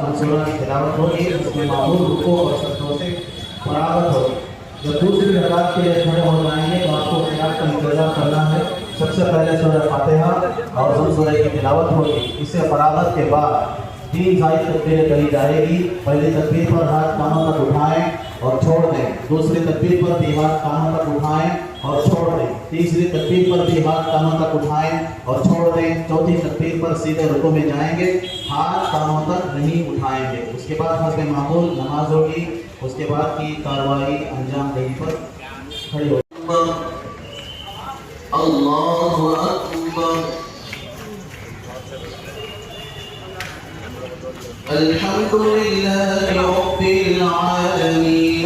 सूरह की होगी उसमें मामूल रुको और शब्दों से बराबर होगी जब दूसरी रकात के लिए खड़े हो जाएँगे तो आपको किरात का इंतज़ार करना है। सबसे पहले सूरह फातिहा और उस सूरह की तिलावत होगी। इससे बराबर के बाद तीन जायद तकबीरें कही जाएगी। पहली तकबीर पर हाथ कानों तक उठाएँ और छोड़ दें। दूसरी तकबीर पर भी हाथ कानों तक उठाएँ। और छोड़ दें तीसरी तकबीर पर भी हाथ कानों तक उठाएं और छोड़ दें चौथी तकबीर पर सीधे रुको में जाएंगे हाथ कानों तक नहीं उठाएंगे उसके बाद हसब मामूल नमाज होगी उसके बाद की कार्रवाई अंजाम देने पर खड़ी होगी الله أكبر الحمد لله رب العالمين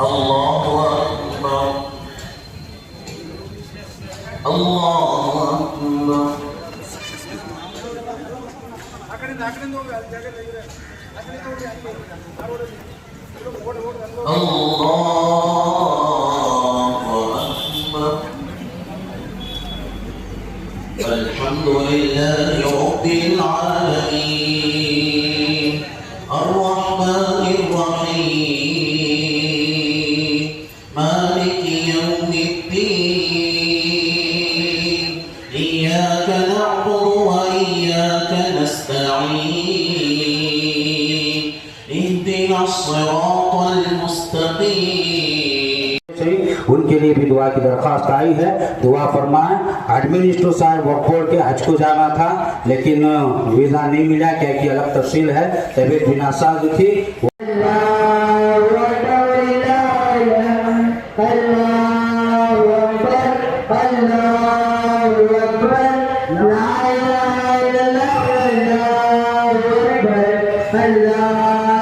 الله أكبر. الله أكبر. الله أكبر. الحمد لله. उनके लिए भी दुआ की दरखास्त आई है। दुआ फरमाएँ एडमिनिस्ट्रेटर साहब वक्त बोर्ड के हज को जाना था लेकिन वीज़ा नहीं मिला क्या कि अलग तफसील है। तबीयत बिना साज थी।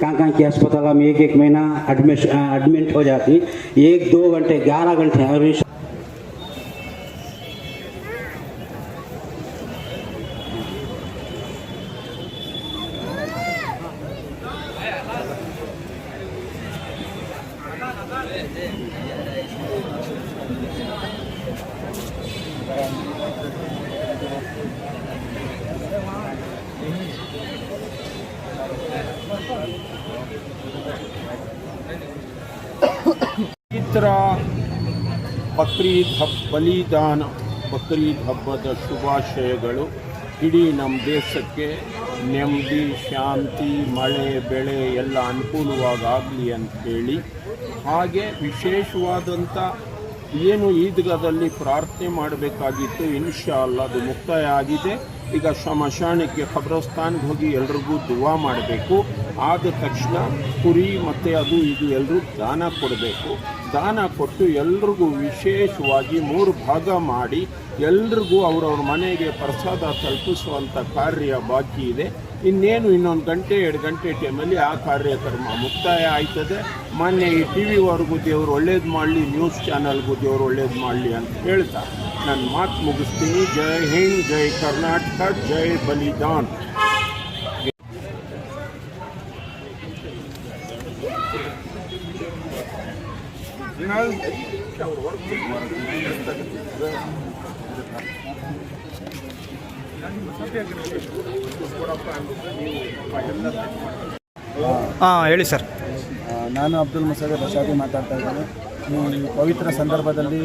कहाँ कहाँ के अस्पताल में एक एक महीना एडमिट एडमिट हो जाती। एक, दो घंटे, ग्यारह घंटे और ಪವಿತ್ರ ಬಕ್ರೀದ್ ಹಬ್ಬ ಬಲಿದಾನ ಬಕ್ರೀದ್ ಹಬ್ಬದ ಶುಭಾಶಯಗಳು. ಇಡೀ ನಮ್ಮ ದೇಶಕ್ಕೆ ನೆಮ್ಮದಿ, ಶಾಂತಿ, ಮಳೆ, ಬೆಳೆ ಎಲ್ಲ ಅನುಕೂಲವಾಗಲಿ ಅಂಥೇಳಿ ಹಾಗೆ ವಿಶೇಷವಾದಂಥ ಏನು ಈದ್ಗಾದಲ್ಲಿ ಪ್ರಾರ್ಥನೆ ಮಾಡಬೇಕಾಗಿತ್ತು ಇನ್ಶಾ ಅಲ್ಲ ಅದು ಮುಕ್ತಾಯ ಆಗಿದೆ. ಈಗ ಸ್ಮಶಾನಕ್ಕೆ ಖಬ್ರಸ್ತಾನ್ಗೆ ಹೋಗಿ ಎಲ್ರಿಗೂ ದುವಾ ಮಾಡಬೇಕು. ಆದ ತಕ್ಷಣ ಕುರಿ ಮತ್ತು ಅದು ಇದು ಎಲ್ಲರೂ ದಾನ ಕೊಡಬೇಕು. ದಾನ ಕೊಟ್ಟು ಎಲ್ರಿಗೂ ವಿಶೇಷವಾಗಿ ಮೂರು ಭಾಗ ಮಾಡಿ ಎಲ್ರಿಗೂ ಅವರವ್ರ ಮನೆಗೆ ಪ್ರಸಾದ ತಲುಪಿಸುವಂಥ ಕಾರ್ಯ ಬಾಕಿ ಇದೆ. ಇನ್ನೇನು ಇನ್ನೊಂದು ಗಂಟೆ, ಎರಡು ಗಂಟೆ ಟೈಮಲ್ಲಿ ಆ ಕಾರ್ಯಕ್ರಮ ಮುಕ್ತಾಯ ಆಯ್ತದೆ. ಮೊನ್ನೆ ಈ ಟಿ ವಿವರೆಗೂ ದೇವರು ಒಳ್ಳೇದು ಮಾಡಲಿ ನ್ಯೂಸ್ ಚಾನಲ್ಗೂ ದೇವರು ಒಳ್ಳೇದು ಮಾಡಲಿ ಅಂತ ಹೇಳ್ತಾ. ನನ್ನ ಮಾತು ಮುಗಿಸ್ತೀನಿ. ಜೈ ಹಿಂದ್, ಜೈ ಕರ್ನಾಟಕ, ಜೈ ಬಲಿದಾನ್. ಹಾಂ, ಹೇಳಿ ಸರ್. ನಾನು ಅಬ್ದುಲ್ ಮುಸಾದೆ ಬಶಾದಿ ಮಾತಾಡ್ತಾ ಇದ್ದೇನೆ. ಈ ಪವಿತ್ರ ಸಂದರ್ಭದಲ್ಲಿ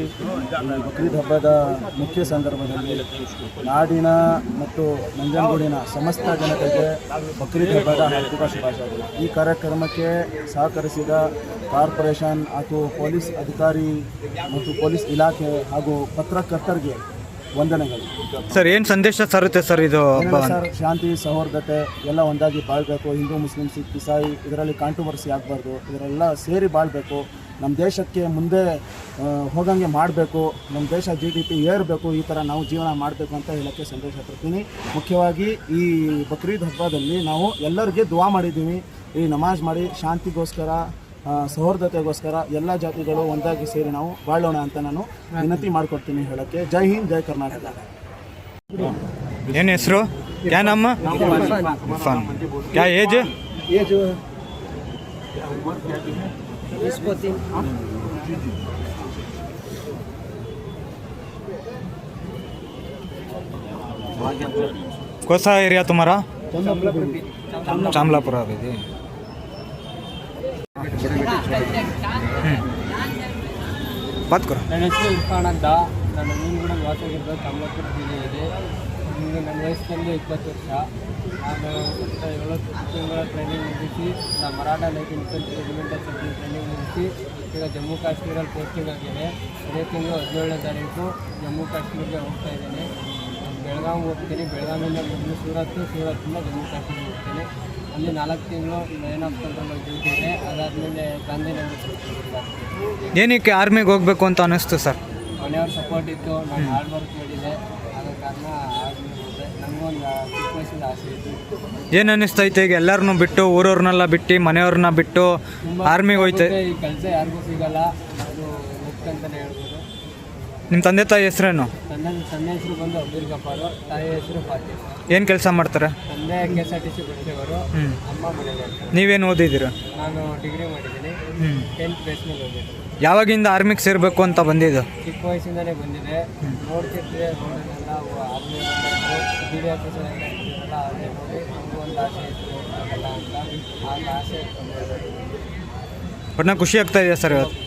ಬಕ್ರೀದ್ ಹಬ್ಬದ ಮುಖ್ಯ ಸಂದರ್ಭದಲ್ಲಿ ನಾಡಿನ ಮತ್ತು ನಂಜನಗೂಡಿನ ಸಮಸ್ತ ಜನತೆಗೆ ಬಕ್ರೀದ್ ಹಬ್ಬದ ಹಾರ್ದಿಕ ಶುಭಾಶಯಗಳು. ಈ ಕಾರ್ಯಕ್ರಮಕ್ಕೆ ಸಹಕರಿಸಿದ ಕಾರ್ಪೊರೇಷನ್ ಹಾಗೂ ಪೊಲೀಸ್ ಅಧಿಕಾರಿ ಮತ್ತು ಪೊಲೀಸ್ ಇಲಾಖೆ ಹಾಗೂ ಪತ್ರಕರ್ತರಿಗೆ ವಂದನೆಗಳು. ಸರ್ ಏನು ಸಂದೇಶ ಸರುತ್ತೆ ಸರ್ ಇದು ಹಬ್ಬ? ಸರ್ ಶಾಂತಿ ಸೌಹಾರ್ದತೆ ಎಲ್ಲ ಒಂದಾಗಿ ಬಾಳ್ಬೇಕು. ಹಿಂದೂ ಮುಸ್ಲಿಂ ಸಿಖ್ ಇಸಾಯಿ ಇದರಲ್ಲಿ ಕಾಂಟ್ರವರ್ಸಿ ಆಗಬಾರ್ದು. ಇದರೆಲ್ಲ ಸೇರಿ ಬಾಳ್ಬೇಕು. ನಮ್ಮ ದೇಶಕ್ಕೆ ಮುಂದೆ ಆ, ಹೋಗಂಗೆ ಮಾಡಬೇಕು. ನಮ್ಮ ದೇಶ ಜಿ ಡಿ ಪಿ ಏರಬೇಕು. ಈ ಥರ ನಾವು ಜೀವನ ಮಾಡಬೇಕು ಅಂತ ಹೇಳೋಕ್ಕೆ ಸಂದೇಶ ಕೊಡ್ತೀನಿ. ಮುಖ್ಯವಾಗಿ ಈ ಬಕ್ರೀದ್ ಹಬ್ಬದಲ್ಲಿ ನಾವು ಎಲ್ಲರಿಗೆ ದುವಾ ಮಾಡಿದ್ದೀವಿ. ಈ ನಮಾಜ್ ಮಾಡಿ ಶಾಂತಿಗೋಸ್ಕರ ಸೌಹಾರ್ದತೆಗೋಸ್ಕರ ಎಲ್ಲ ಜಾತಿಗಳು ಒಂದಾಗಿ ಸೇರಿ ನಾವು ಬಾಳೋಣ ಅಂತ ನಾನು ವಿನಂತಿ ಮಾಡಿಕೊಡ್ತೀನಿ ಹೇಳೋಕ್ಕೆ ಜೈ ಹಿಂದ್ ಜೈ ಕರ್ನಾಟಕ ಏನು ಹೆಸರು ಕ್ಯಾ ನಮ್ಮ ಇರ್ಫಾನ್ ಕ್ಯಾ ಏಜ್ कौन सा एरिया तुम्हारा चामलापुरा अभी ಬತ್ಕೊರ ನನ್ನ ಹೆಸರು ಇರ್ಫಾನ್ ಅಂತ. ನಾನು ಮೀನುಗೂಡಲ್ಲಿ ವಾಸವಾಗಿದ್ದ ಕಮಲಾಪುರ ಜಿಲ್ಲೆಯಲ್ಲಿ ಈಗ ನನ್ನ ವಯಸ್ಸಿನಲ್ಲಿ ಇಪ್ಪತ್ತು ವರ್ಷ. ನಾನು ಏಳು ತಿಂಗಳ ಟ್ರೈನಿಂಗ್ ಮುಗಿಸಿ, ನಾನು Maratha light infantry regimental service training ಮುಗಿಸಿ, ಈಗ ಜಮ್ಮು ಕಾಶ್ಮೀರಲ್ಲಿ ಪೋಸ್ಟಿಂಗ್ ಆಗಿದೆ. ಇದೇ ತಿಂಗಳು ಹದಿನೇಳನೇ ತಾರೀಕು ಜಮ್ಮು ಕಾಶ್ಮೀರ್ಗೆ ಹೋಗ್ತಾ ಇದ್ದೀನಿ. ಬೆಳಗಾವಿ ಹೋಗ್ತೀನಿ. ಬೆಳಗಾವಿಯಿಂದ ಮೊದಲು ಸೂರತ್ ಸೂರತ್ತಿಂದ ಜಮ್ಮು ಕಾಶ್ಮೀರ ಹೋಗ್ತೀನಿ. ಅಲ್ಲಿ ನಾಲ್ಕು ತಿಂಗಳು ಲೈನ್ ಆಫ್ ಕಂಟ್ರೋಲ್ ಡ್ಯೂಟಿ ಇದೆ ಅದಾದಮೇಲೆ ಗಾಂಧಿನಗರ ಏನಕ್ಕೆ ಆರ್ಮಿಗೆ ಹೋಗ್ಬೇಕು ಅಂತ ಅನ್ನಿಸ್ತು ಸರ್? ಮನೆಯವ್ರ ಸಪೋರ್ಟ್ ಇತ್ತು. ನಾನು ಹಾರ್ಡ್ ವರ್ಕ್ ಮಾಡಿದೆ ಆದ ಕಾರಣ ನನಗೊಂದು ಚಿಕ್ಕ ವಯಸ್ಸಿಂದ ಆಸೆ ಇತ್ತು. ಏನು ಅನ್ನಿಸ್ತೈತೆ ಈಗ ಎಲ್ಲರನ್ನೂ ಬಿಟ್ಟು ಊರವ್ರನ್ನೆಲ್ಲ ಬಿಟ್ಟು ಮನೆಯವ್ರನ್ನ ಬಿಟ್ಟು ಆರ್ಮಿಗೆ ಹೋಯ್ತೆ? ಈ ಕೆಲಸ ಯಾರಿಗೂ ಸಿಗಲ್ಲ. ಅದು ಮುಖ್ಯಂತಲೇ ಹೇಳ್ಬೋದು. ನಿಮ್ಮ ತಂದೆ ತಾಯಿ ಹೆಸರೇನು? ತಂದೆ ಹೆಸರು ಬಂದು ಅಬ್ದುಲ್ ಗಫಾರು ತಾಯಿ ಹೆಸರು ಏನು ಕೆಲಸ ಮಾಡ್ತಾರೆ? ತಂದೆ K S R T C ಬಸ್ಸವರು ಹ್ಞೂ ಅಮ್ಮ ಮನೇಲಿ ಇರ್ತಾರೆ. ನೀವೇನು ಓದಿದ್ದೀರಾ? ನಾನು ಡಿಗ್ರಿ ಮಾಡಿದ್ದೀನಿ. ಹ್ಞೂ ಟೆಂತ್ ಯಾವಾಗಿಂದ ಆರ್ಮಿಗೆ ಸೇರಬೇಕು ಅಂತ ಬಂದಿದ್ದು? ಚಿಕ್ಕ ವಯಸ್ಸಿಂದಲೇ ಬಂದಿದೆ. ನೋಡ್ತಿದ್ರೆ ಬಿ ಡಿ ಆಫೀಸರ್ ಎಲ್ಲ ನೋಡಿ. ನಮಗೂ ಒಂದು ಆಸೆ ಇತ್ತು ಅಂತ. ಆ ಆಸೆ ಇಟ್ಕೊಂಡು ಖುಷಿ ಆಗ್ತಾ ಇದೆಯಾ ಸರ್ ಇವತ್ತು?